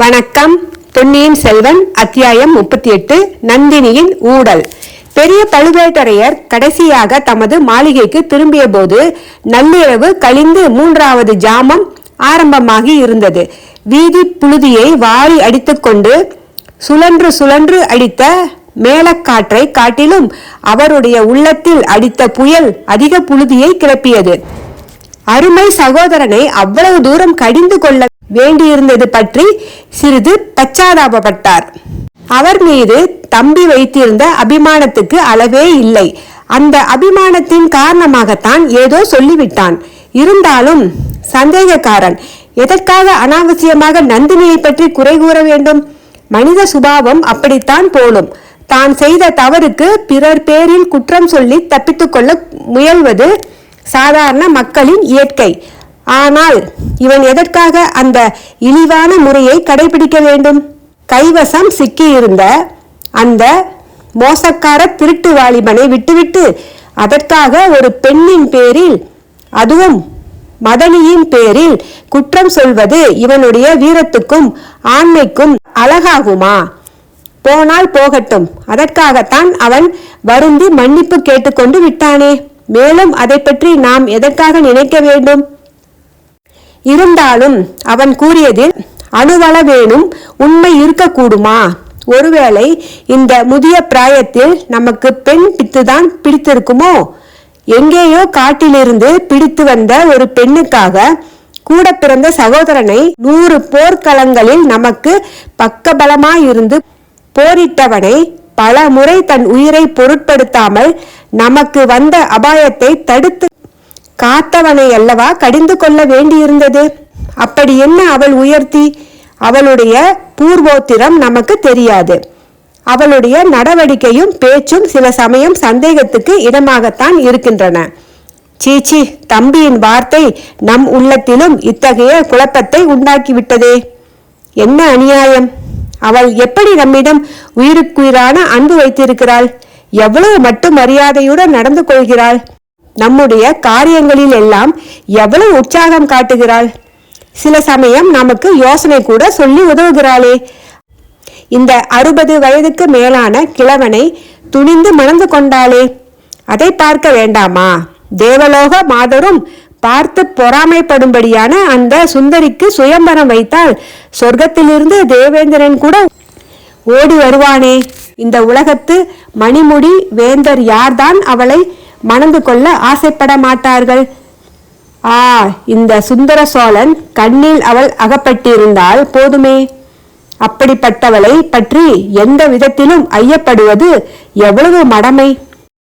வணக்கம். பொன்னியின் செல்வன் அத்தியாயம் முப்பத்தி எட்டு நந்தினியின் ஊடல். பெரிய பழுவேட்டரையர் கடைசியாக தமது மாளிகைக்கு திரும்பிய போது நள்ளிரவு கழிந்து மூன்றாவது ஜாமம் ஆரம்பமாகி இருந்தது. வீதி புழுதியை வாரி அடித்துக்கொண்டு சுழன்று சுழன்று அடித்த மேலக்காற்றை காட்டிலும் அவருடைய உள்ளத்தில் அடித்த புயல் அதிக புழுதியை கிளப்பியது. அருமை சகோதரனை அவ்வளவு தூரம் கடிந்து கொள்ள வேண்டியிருந்தது பற்றி சிறிது பச்சாதாபப்பட்டார். அவர் மீது தம்பி வைத்திருந்த அபிமானத்துக்கு அளவே இல்லை. அந்த அபிமானத்தின் காரணமாகத்தான் ஏதோ சொல்லிவிட்டான். இருந்தாலும் சந்தேகக்காரன் எதற்காக அனாவசியமாக நந்தினியை பற்றி குறை கூற வேண்டும்? மனித சுபாவம் அப்படித்தான் போலும். தான் செய்த தவறுக்கு பிறர் பேரில் குற்றம் சொல்லி தப்பித்துக் கொள்ள முயல்வது சாதாரண மக்களின் இயற்கை. ஆனால் இவன் எதற்காக அந்த இழிவான முறையை கடைபிடிக்க வேண்டும்? கைவசம் சிக்கியிருந்த அந்த மோசக்கார திருட்டு வாலிபனை விட்டுவிட்டு அதற்காக ஒரு பெண்ணின் பேரில் அதுவும் மதனியின் பேரில் குற்றம் சொல்வது இவனுடைய வீரத்துக்கும் ஆண்மைக்கும் அழகாகுமா? போனால் போகட்டும். அதற்காகத்தான் அவன் வருந்தி மன்னிப்பு கேட்டுக்கொண்டு விட்டானே. மேலும் அதை பற்றி நாம் எதற்காக நினைக்க வேண்டும்? இருந்தாலும் அவன் கூறியதில் அணுவளவேனும் உண்மை இருக்கக்கூடுமா? ஒருவேளை இந்த முதிய பிராயத்தில் நமக்கு பெண் பித்துதான் பிடித்திருக்குமோ? எங்கேயோ காட்டிலிருந்து பிடித்து வந்த ஒரு பெண்ணுக்காக கூட பிறந்த சகோதரனை நூறு போர்க்களங்களில் நமக்கு பக்கபலமாயிருந்து போரிட்டவனை பல முறை தன் உயிரை பொருட்படுத்தாமல் நமக்கு வந்த அபாயத்தை தடுத்து காத்தவனை அல்லவா கடிந்து கொள்ள வேண்டியிருந்தது? அப்படி என்ன அவள் உயர்த்தி? அவளுடைய பூர்வோத்திரம் நமக்கு தெரியாது. அவளுடைய நடவடிக்கையும் பேச்சும் சில சமயம் சந்தேகத்துக்கு இடமாகத்தான் இருக்கின்றன. சீச்சி தம்பியின் வார்த்தை நம் உள்ளத்திலும் இத்தகைய குழப்பத்தை உண்டாக்கிவிட்டதே. என்ன அநியாயம்? அவள் எப்படி நம்மிடம் உயிருக்குயிரான அன்பு வைத்திருக்கிறாள்? எவ்வளவு மட்டும் மரியாதையுடன் நடந்து கொள்கிறாள்? நம்முடைய காரியங்களில் எல்லாம் எவ்வளவு உற்சாகம் காட்டுகிறாள்? சில சமயம் நமக்கு யோசனை கூட சொல்லி உதவுகிறாளே. இந்த அறுபது வயதுக்கு மேலான கிழவனை துணிந்து மணந்து கொண்டாளே. அதை பார்க்க வேண்டாமா? தேவலோக மாதரும் பார்த்து பொறாமைப்படும்படியான அந்த சுந்தரிக்கு சுயம்பரம் வைத்தால் சொர்க்கத்திலிருந்து தேவேந்திரன் கூட ஓடி வருவானே. இந்த உலகத்து மணிமுடி வேந்தர் யார்தான் அவளை மணந்து கொள்ள ஆசைப்பட மாட்டார்கள். ஆ இந்த சுந்தர சோழன் கண்ணில் அவள் அகப்பட்டிருந்தால் போதுமே. அப்படிப்பட்டவளை பற்றி எந்த விதத்திலும் ஐயப்படுவது எவ்வளவு மடமை.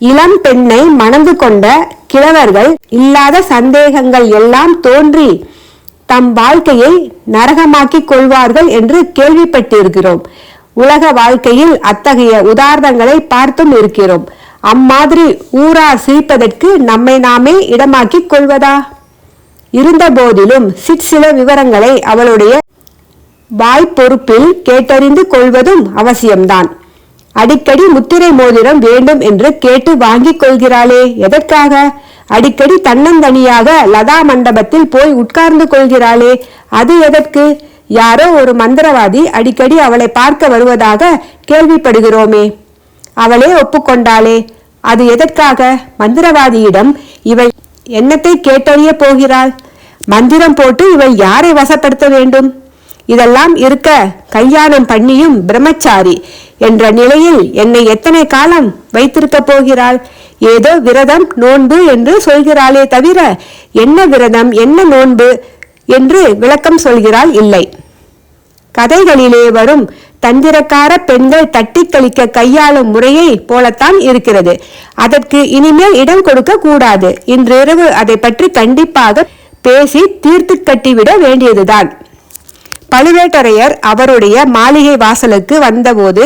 இளம் பெண்ணை மணந்து கொண்ட கிழவர்கள் இல்லாத சந்தேகங்கள் எல்லாம் தோன்றி தம் வாழ்க்கையை நரகமாக்கிக் கொள்வார்கள் என்று கேள்விப்பட்டிருக்கிறோம். உலக வாழ்க்கையில் அத்தகைய உதாரணங்களை பார்த்தும் இருக்கிறோம். அம்மாதிரி ஊரார் சிரிப்பதற்கு நம்மை நாமே இடமாக்கிக் கொள்வதா? இருந்த போதிலும் சிற்சில விவரங்களை அவளுடைய வாய்ப்பொறுப்பில் கேட்டறிந்து கொள்வதும் அவசியம்தான். அடிக்கடி முத்திரை மோதிரம் வேண்டும் என்று கேட்டு வாங்கிக் கொள்கிறாளே எதற்காக? அடிக்கடி தன்னந்தனியாக லதா மண்டபத்தில் போய் உட்கார்ந்து கொள்கிறாளே அது எதற்கு? யாரோ ஒரு மந்திரவாதி அடிக்கடி அவளை பார்க்க வருவதாக கேள்விப்படுகிறோமே. அவளே ஒப்புக்கொண்டாளே. அது எதற்காக? மந்திரவாதியிடம் இவள் என்னத்தை கேட்டறிய போகிறாள்? மந்திரம் போட்டு இவள் யாரை வசப்படுத்த வேண்டும்? இதெல்லாம் இருக்க கல்யாணம் பண்ணியும் பிரம்மச்சாரி என்ற நிலையில் என்னை எத்தனை காலம் வைத்திருக்க போகிறாள்? ஏதோ விரதம் நோன்பு என்று சொல்கிறாளே தவிர என்ன விரதம் என்ன நோன்பு என்று விளக்கம் சொல்கிறாள் இல்லை. கதைகளிலே வரும் தந்திரக்கார பெண்கள் தட்டி கழிக்க கையாளும் முறையை போலத்தான் இருக்கிறது. அதற்கு இனிமேல் இடம் கொடுக்க கூடாது. இன்றிரவு அதை பற்றி கண்டிப்பாக பேசி தீர்த்து கட்டிவிட வேண்டியதுதான். பழுவேட்டரையர் அவருடைய மாளிகை வாசலுக்கு வந்தபோது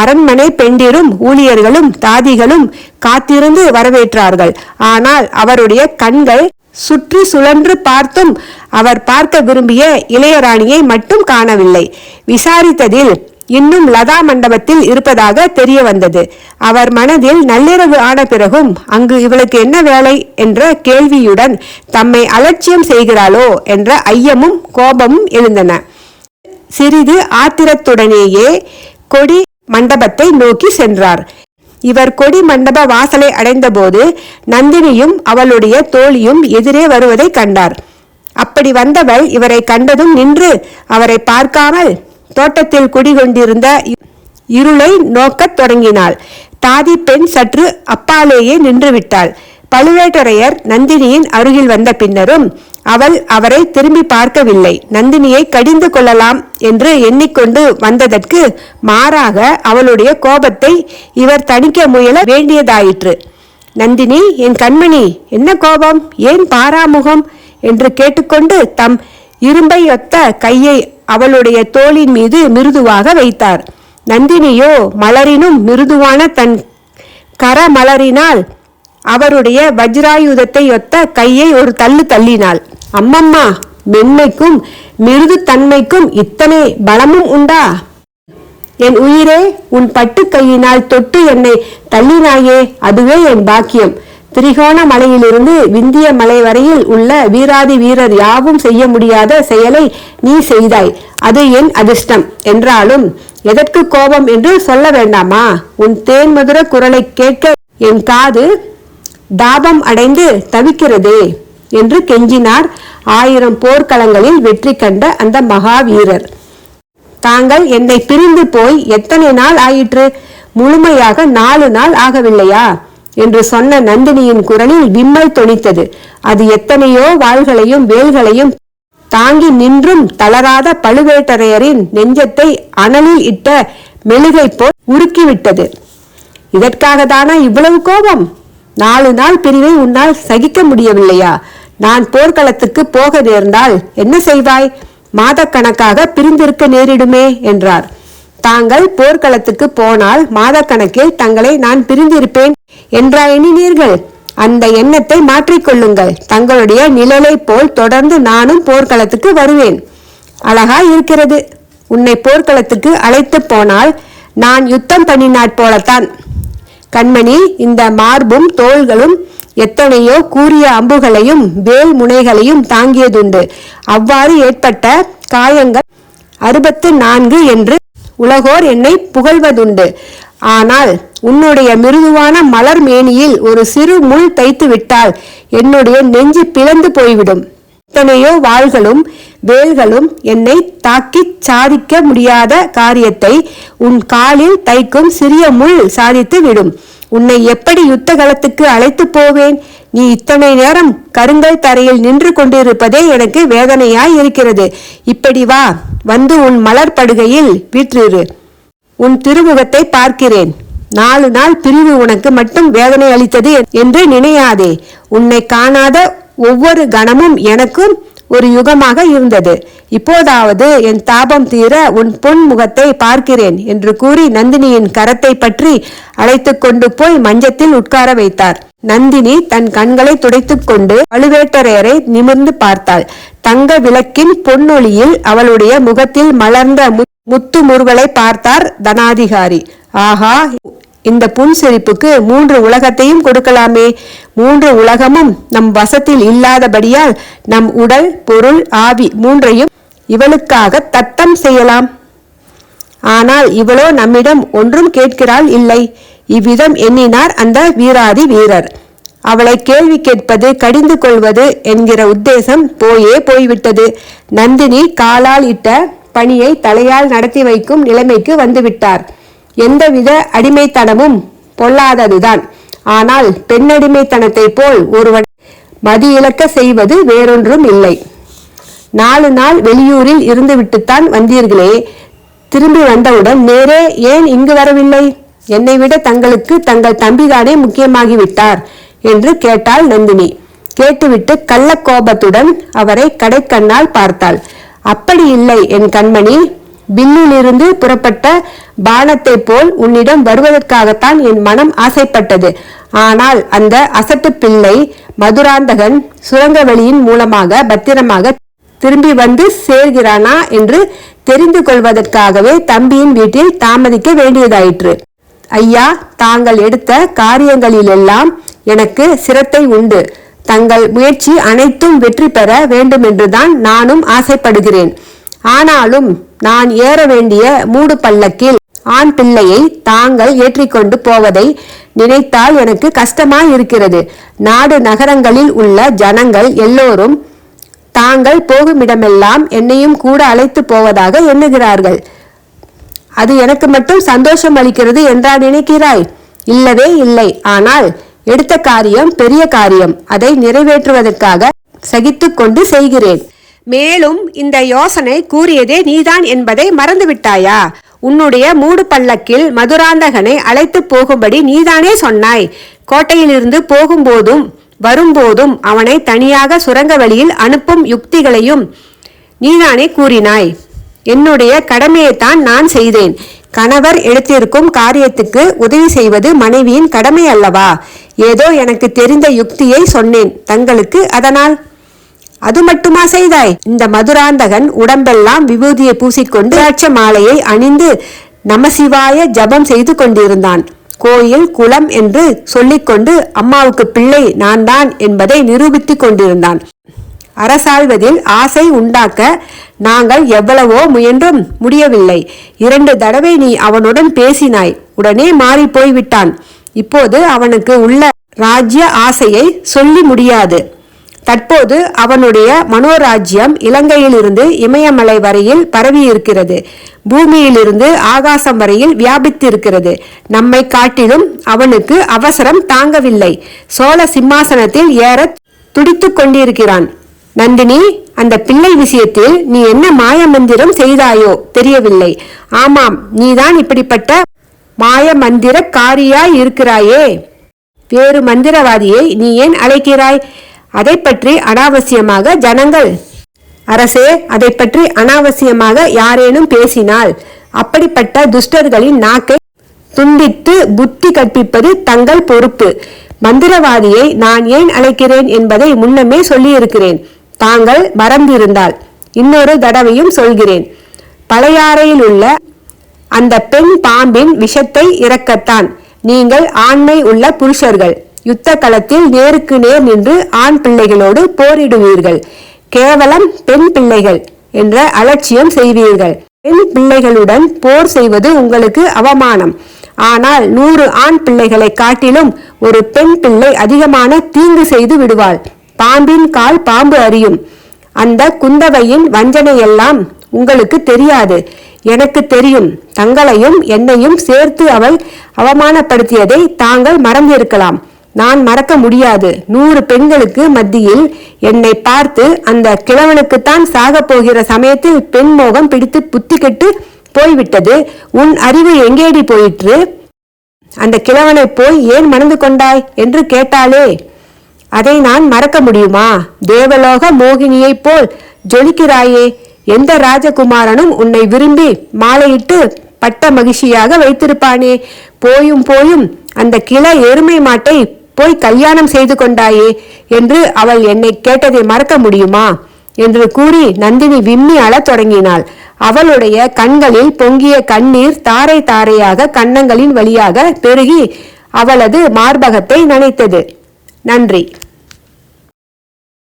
அரண்மனை பெண்டிரும் ஊழியர்களும் தாதிகளும் காத்திருந்து வரவேற்றார்கள். ஆனால் அவருடைய கண்கள் சுற்றி சுழன்று பார்த்தும் அவர் பார்க்க விரும்பிய இளையராணியை மட்டும் காணவில்லை. விசாரித்ததில் இன்னும் லதா மண்டபத்தில் இருப்பதாக தெரிய வந்தது. அவர் மனதில் நள்ளிரவு ஆன பிறகும் அங்கு இவளுக்கு என்ன வேலை? என்ற கேள்வியுடன் தம்மை அலட்சியம் செய்கிறாளோ? என்ற ஐயமும் கோபமும் எழுந்தன. சிறிது ஆத்திரத்துடனேயே கொடி மண்டபத்தை நோக்கி சென்றார். இவர் கொடி மண்டப வாசலை அடைந்தபோது நந்தினியும் அவளுடைய தோழியும் எதிரே வருவதை கண்டார். அப்படி வந்தவள் இவரை கண்டதும் நின்று அவரை பார்க்காமல் தோட்டத்தில் குடிகொண்டிருந்த இருளை நோக்கத் தொடங்கினாள். தாதி பெண் சற்று அப்பாலேயே நின்றுவிட்டாள். பழுவேட்டரையர் நந்தினியின் அருகில் வந்த பின்னரும் அவள் அவரை திரும்பி பார்க்கவில்லை. நந்தினியை கடிந்து கொள்ளலாம் என்று எண்ணிக்கொண்டு வந்ததற்கு மாறாக அவளுடைய கோபத்தை இவர் தணிக்க முயல வேண்டியதாயிற்று. நந்தினி என் கண்மணி என்ன கோபம்? ஏன் பாராமுகம்? என்று கேட்டுக்கொண்டு தம் இரும்பையொத்த கையை அவளுடைய தோளின் மீது மிருதுவாக வைத்தார். நந்தினியோ மலரினும் மிருதுவான தன் கரமலரினால் அவருடைய வஜ்ராயுதத்தை ஒத்த கையை ஒரு தள்ளு தள்ளினாள். அம்மம்மா மென்மைக்கும் மிருது தன்மைக்கும் இத்தனை பலமும் உண்டா? என் உயிரே உன் பட்டு கையினால் தொட்டு என்னை தள்ளினாயே அதுவே என் பாக்கியம். திரிகோணமலையிலிருந்து விந்திய மலை வரையில் உள்ள வீராதி வீரர் யாவும் செய்ய முடியாத செயலை நீ செய்தாய். அது என் அதிர்ஷ்டம் என்றாலும் எதற்கு கோபம் என்று சொல்ல வேண்டாமா? உன் தேன்மதுர குரலை கேட்க என் காது தாபம் அடைந்து தவிக்கிறதே என்று கெஞ்சினார் ஆயிரம் போர்க்களங்களில் வெற்றி கண்ட அந்த மகாவீரர் தாங்கள் என்னை பிரிந்து போய் எத்தனை நாள் ஆயிற்று? முழுமையாக நாலு நாள் ஆகவில்லையா? என்று சொன்ன நந்தினியின் குரலில் விம்மல் தொனித்தது. அது எத்தனையோ வாள்களையும் வேல்களையும் தாங்கி நின்றும் தளராத பழுவேட்டரையரின் நெஞ்சத்தை அனலில் இட்ட மெழுகை போல் உருக்கிவிட்டது. இதற்காக தானா இவ்வளவு கோபம்? நாலு நாள் பிரிவை உன்னால் சகிக்க முடியவில்லையா? நான் போர்க்களத்துக்கு போக நேர்ந்தால் என்ன செய்வாய்? மாதக்கணக்காக பிரிந்திருக்க நேரிடுமே என்றார். தாங்கள் போர்க்களத்துக்கு போனால் மாதக்கணக்கில் தங்களை நான் பிரிந்திருப்பேன். என்றா எண்ணினீர்கள்? அந்த எண்ணத்தை மாற்றிக்கொள்ளுங்கள் தங்களுடைய நிழலை போல் தொடர்ந்து நானும் போர்க்களத்துக்கு வருவேன். அழகா இருக்கிறது. உன்னை போர்க்களத்துக்கு அழைத்து போனால் நான் யுத்தம் பண்ணினாற் போலத்தான். கண்மணி இந்த மார்பும் தோள்களும் எத்தனையோ கூறிய அம்புகளையும் வேல் முனைகளையும் தாங்கியதுண்டு. அவ்வாறு ஏற்பட்ட காயங்கள் அறுபத்து நான்கு என்று உலகோர் என்னை புகழ்வதுண்டு. ஆனால் உன்னுடைய மிருதுவான மலர் மேனியில் ஒரு சிறு முள் தைத்து விட்டால் என்னுடைய நெஞ்சு பிளந்து போய்விடும். எத்தனையோ வாள்களும் வேல்களும் என்னை தாக்கிச் சாதிக்க முடியாத காரியத்தை உன் காலில் தைக்கும் சிறிய முள் சாதித்து விடும். உன்னை எப்படி யுத்த களத்துக்கு அழைத்து போவேன்? நீ இத்தனை நேரம் கருங்கல் தரையில் நின்று கொண்டிருப்பதே எனக்கு வேதனையாய் இருக்கிறது. இப்படி வா வந்து உன் மலர் படுகையில் வீற்றிரு. உன் திருமுகத்தை பார்க்கிறேன். நாலு நாள் பிரிவு உனக்கு மட்டும் வேதனை அளித்தது என்று நினையாதே. உன்னை காணாத ஒவ்வொரு கணமும் எனக்கும் ஒரு யுகமாக இருந்தது. இப்போதாவது என் தாபம் தீர உன் பொன் முகத்தை பார்க்கிறேன் என்று கூறி நந்தினியின் கரத்தை பற்றி அழைத்து கொண்டு போய் மஞ்சத்தில் உட்கார வைத்தார். நந்தினி தன் கண்களை துடைத்துக்கொண்டு பழுவேட்டரையரை நிமிர்ந்து பார்த்தாள். தங்க விளக்கின் பொன்னொளியில் அவளுடைய முகத்தில் மலர்ந்த முத்து முருகலை பார்த்தார் தனாதிகாரி. ஆஹா இந்த புன்சிரிப்புக்கு மூன்று உலகத்தையும் கொடுக்கலாமே. மூன்று உலகமும் நம் வசத்தில் இல்லாதபடியால் நம் உடல் பொருள் ஆவி மூன்றையும் இவளுக்காக தத்தம் செய்யலாம். ஆனால் இவளோ நம்மிடம் ஒன்றும் கேட்கிறாள் இல்லை. இவ்விதம் எண்ணினார் அந்த வீராதி வீரர். அவளை கேள்வி கேட்பது கடிந்து கொள்வது என்கிற உத்தேசம் போயே போய்விட்டது. நந்தினி காலால் இட்ட பணியை தலையால் நடத்தி வைக்கும் நிலைமைக்கு வந்துவிட்டார். எந்தவித அடிமைத்தனமும் பொல்லாததுதான். ஆனால் பெண்ணடிமைத்தனத்தை போல் ஒருவன் மதியிழக்க செய்வது வேறொன்றும் இல்லை. நாலு நாள் வெளியூரில் இருந்துவிட்டுத்தான் வந்தீர்களே. திரும்பி வந்தவுடன் நேரே ஏன் இங்கு வரவில்லை? என்னை விட தங்களுக்கு தங்கள் தம்பிதானே முக்கியமாகிவிட்டார் என்று கேட்டாள் நந்தினி. கேட்டுவிட்டு கள்ள கோபத்துடன் அவரை கடைக்கண்ணால் பார்த்தாள். அப்படி இல்லை என் கண்மணி. விண்ணிலிருந்து புறப்பட்ட பானத்தை போல் உன்னிடம் வருவதற்காகத்தான் என் மனம் ஆசைப்பட்டது. ஆனால் அந்த அசட்டு பிள்ளை மதுராந்தகன் சுரங்க வழியின் மூலமாக பத்திரமாக திரும்பி வந்து சேர்கிறானா என்று தெரிந்து கொள்வதற்காகவே தம்பியின் வீட்டில் தாமதிக்க வேண்டியதாயிற்று. ஐயா தாங்கள் எடுத்த காரியங்களிலெல்லாம் எனக்கு சிரத்தை உண்டு. தங்கள் முயற்சி அனைத்தும் வெற்றி பெற வேண்டுமென்றுதான் நானும் ஆசைப்படுகிறேன். ஆனாலும் நான் ஏற வேண்டிய மூடு பல்லக்கில் ஆண் பிள்ளையை தாங்கள் ஏற்றிக்கொண்டு போவதை நினைத்தால் எனக்கு கஷ்டமாய் இருக்கிறது. நாடு நகரங்களில் உள்ள ஜனங்கள் எல்லோரும் தாங்கள் போகுமிடமெல்லாம் என்னையும் கூட அழைத்து போவதாக எண்ணுகிறார்கள். அது எனக்கு மட்டும் சந்தோஷம் அளிக்கிறது என்றா நினைக்கிறாய்? இல்லவே இல்லை. ஆனால் எடுத்த காரியம் பெரிய காரியம். அதை நிறைவேற்றுவதற்காக சகித்துக்கொண்டு செய்கிறேன். மேலும் இந்த யோசனை கூறியதே நீதான் என்பதை மறந்துவிட்டாயா? உன்னுடைய மூடு பல்லக்கில் மதுராந்தகனை அழைத்து போகும்படி நீதானே சொன்னாய். கோட்டையிலிருந்து போகும்போதும் வரும்போதும் அவனை தனியாக சுரங்க வழியில் அனுப்பும் யுக்திகளையும் நீதானே கூறினாய். என்னுடைய கடமையைத்தான் நான் செய்தேன். கணவர் எடுத்திருக்கும் காரியத்துக்கு உதவி செய்வது மனைவியின் கடமை அல்லவா? ஏதோ எனக்கு தெரிந்த யுக்தியை சொன்னேன். தங்களுக்கு அதனால் அது மட்டுமா செய்தாய்? இந்த மதுராந்தகன் உடம்பெல்லாம் விபூதியை பூசிக்கொண்டு திராட்ச மாலையை அணிந்து நமசிவாய ஜபம் செய்து கொண்டிருந்தான். கோயில் குளம் என்று சொல்லிக்கொண்டு அம்மாவுக்கு பிள்ளை நான் தான் என்பதை நிரூபித்துக் கொண்டிருந்தான். அரசாழ்வதில் ஆசை உண்டாக்க நாங்கள் எவ்வளவோ முயன்றும் முடியவில்லை. இரண்டு தடவை நீ அவனுடன் பேசினாய். உடனே மாறி போய்விட்டான். இப்போது அவனுக்கு உள்ள ராஜ்ய ஆசையை சொல்லி முடியாது. தற்போது அவனுடைய மனோராஜ்யம் இலங்கையிலிருந்து இமயமலை வரையில் பரவியிருக்கிறது. பூமியிலிருந்து ஆகாசம் வரையில் வியாபித்திருக்கிறது. நம்மை காட்டிலும் அவனுக்கு அவசரம் தாங்கவில்லை. சோழ சிம்மாசனத்தில் ஏற துடித்துக் கொண்டிருக்கிறான். நந்தினி அந்த பிள்ளை விஷயத்தில் நீ என்ன மாய மந்திரம் செய்தாயோ தெரியவில்லை. ஆமாம் நீதான் இப்படிப்பட்ட மாய மந்திர காரியாய் இருக்கிறாயே வேறு மந்திரவாதியை நீ ஏன் அழைக்கிறாய்? அதை பற்றி அனாவசியமாக ஜனங்கள். அரசே அதை பற்றி அனாவசியமாக யாரேனும் பேசினால் அப்படிப்பட்ட துஷ்டர்களின் நாக்கை துண்டித்து புத்தி கற்பிப்பது தங்கள் பொறுப்பு. மந்திரவாதியை நான் ஏன் அழைக்கிறேன் என்பதை முன்னமே சொல்லியிருக்கிறேன். தாங்கள் மறந்திருந்தால் இன்னொரு தடவையும் சொல்கிறேன். பழையாறையில் உள்ள அந்த பெண் பாம்பின் விஷத்தை இறக்கத்தான். நீங்கள் ஆண்மை உள்ள புருஷர்கள். யுத்த களத்தில் நேருக்கு நேர் நின்று ஆண் பிள்ளைகளோடு போரிடுவீர்கள். கேவலம் பெண் பிள்ளைகள் என்ற அலட்சியம் செய்வீர்கள். பெண் பிள்ளைகளுடன் போர் செய்வது உங்களுக்கு அவமானம். ஆனால் நூறு ஆண் பிள்ளைகளை காட்டிலும் ஒரு பெண் பிள்ளை அதிகமான தீங்கு செய்து விடுவாள். பாம்பின் கால் பாம்பு அறியும் அந்த குந்தவையின் வஞ்சனையெல்லாம் உங்களுக்கு தெரியாது. எனக்கு தெரியும். தங்களையும் என்னையும் சேர்த்து அவள் அவமானப்படுத்தியதை தாங்கள் மறந்திருக்கலாம். நான் மறக்க முடியாது. நூறு பெண்களுக்கு மத்தியில் என்னை பார்த்து அந்த கிழவனுக்குத்தான் சாகப் போகிற சமயத்தில் பெண் மோகம் பிடித்து புத்தி கெட்டு போய்விட்டது. உன் அறிவு எங்கேடி போயிற்று? அந்த கிழவனை போய் ஏன் மணந்து கொண்டாய் என்று கேட்டாளே. அதை நான் மறக்க முடியுமா? தேவலோக மோகினியைப் போல் ஜொலிக்கிறாயே. எந்த ராஜகுமாரனும் உன்னை விரும்பி மாலையிட்டு பட்ட மகிழ்ச்சியாக வைத்திருப்பானே. போயும் போயும் அந்த கிள எருமை மாட்டை போய் கல்யாணம் செய்து கொண்டாயே என்று அவள் என்னை கேட்டதை மறக்க முடியுமா? என்று கூறி நந்தினி விம்மி அழத் தொடங்கினாள். அவளுடைய கண்களில் பொங்கிய கண்ணீர் தாரை தாரையாக கன்னங்களின் வழியாக பெருகி அவளது மார்பகத்தை நனைத்தது. நன்றி.